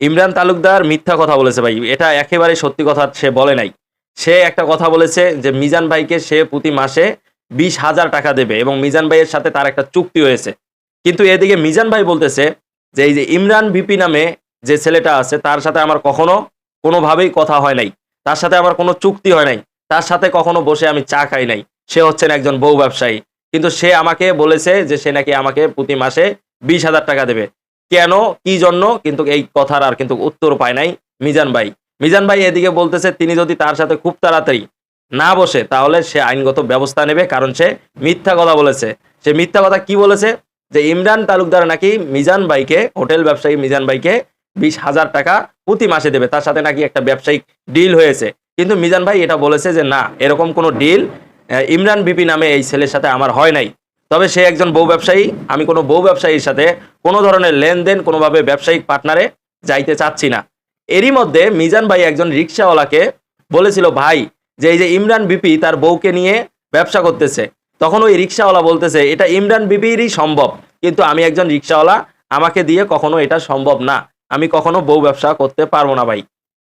ইমরান তালুকদার মিথ্যা কথা বলেছে ভাই। এটা একেবারে সত্যি কথা, সে বলে নাই। সে একটা কথা বলেছে যে, মিজান ভাইকে সে প্রতি মাসে বিশ হাজার টাকা দেবে এবং মিজান ভাইয়ের সাথে তার একটা চুক্তি হয়েছে। কিন্তু এদিকে মিজান ভাই বলতেছে যে, এই যে ইমরান বিপি নামে যে ছেলেটা আছে, তার সাথে আমার কখনো কোনোভাবেই কথা হয় নাই। তার সাথে আমার কোনো চুক্তি হয় নাই। তার সাথে কখনো বসে আমি চা খাই নাই। সে হচ্ছেন একজন বউ ব্যবসায়ী। কিন্তু সে আমাকে বলেছে যে, সে নাকি আমাকে প্রতি মাসে বিশ হাজার টাকা দেবে। কেন, কি জন্য? কিন্তু এই কথার আর কিন্তু উত্তর পায় নাই মিজান ভাই। মিজান ভাই এদিকে বলতেছে, তিনি যদি তার সাথে খুব তাড়াতাড়ি না বসে, তাহলে সে আইনগত ব্যবস্থা নেবে, কারণ সে মিথ্যা কথা বলেছে। সে মিথ্যা কথা কি বলেছে? যে ইমরান তালুকদার নাকি মিজান ভাইকে, হোটেল ব্যবসায়ী মিজান ভাইকে বিশ হাজার টাকা প্রতি মাসে দেবে, তার সাথে নাকি একটা ব্যবসায়িক ডিল হয়েছে। কিন্তু মিজান ভাই এটা বলেছে যে, না, এরকম কোনো ডিল ইমরান বিপি নামে এই ছেলের সাথে আমার হয় নাই। তবে সে একজন বউ ব্যবসায়ী। আমি কোনো বউ ব্যবসায়ীর সাথে কোনো ধরনের লেনদেন, কোনোভাবে ব্যবসায়িক পার্টনারে যাইতে চাচ্ছি না। এরই মধ্যে মিজান ভাই একজন রিক্সাওয়ালাকে বলেছিল, ভাই, যে এই যে ইমরান বিপি তার বউকে নিয়ে ব্যবসা করতেছে। তখন ওই রিক্সাওয়ালা বলতেছে, এটা ইমরান বিপিরই সম্ভব, কিন্তু আমি একজন রিক্সাওয়ালা, আমাকে দিয়ে কখনো এটা সম্ভব না। আমি কখনো বউ ব্যবসা করতে পারব না ভাই।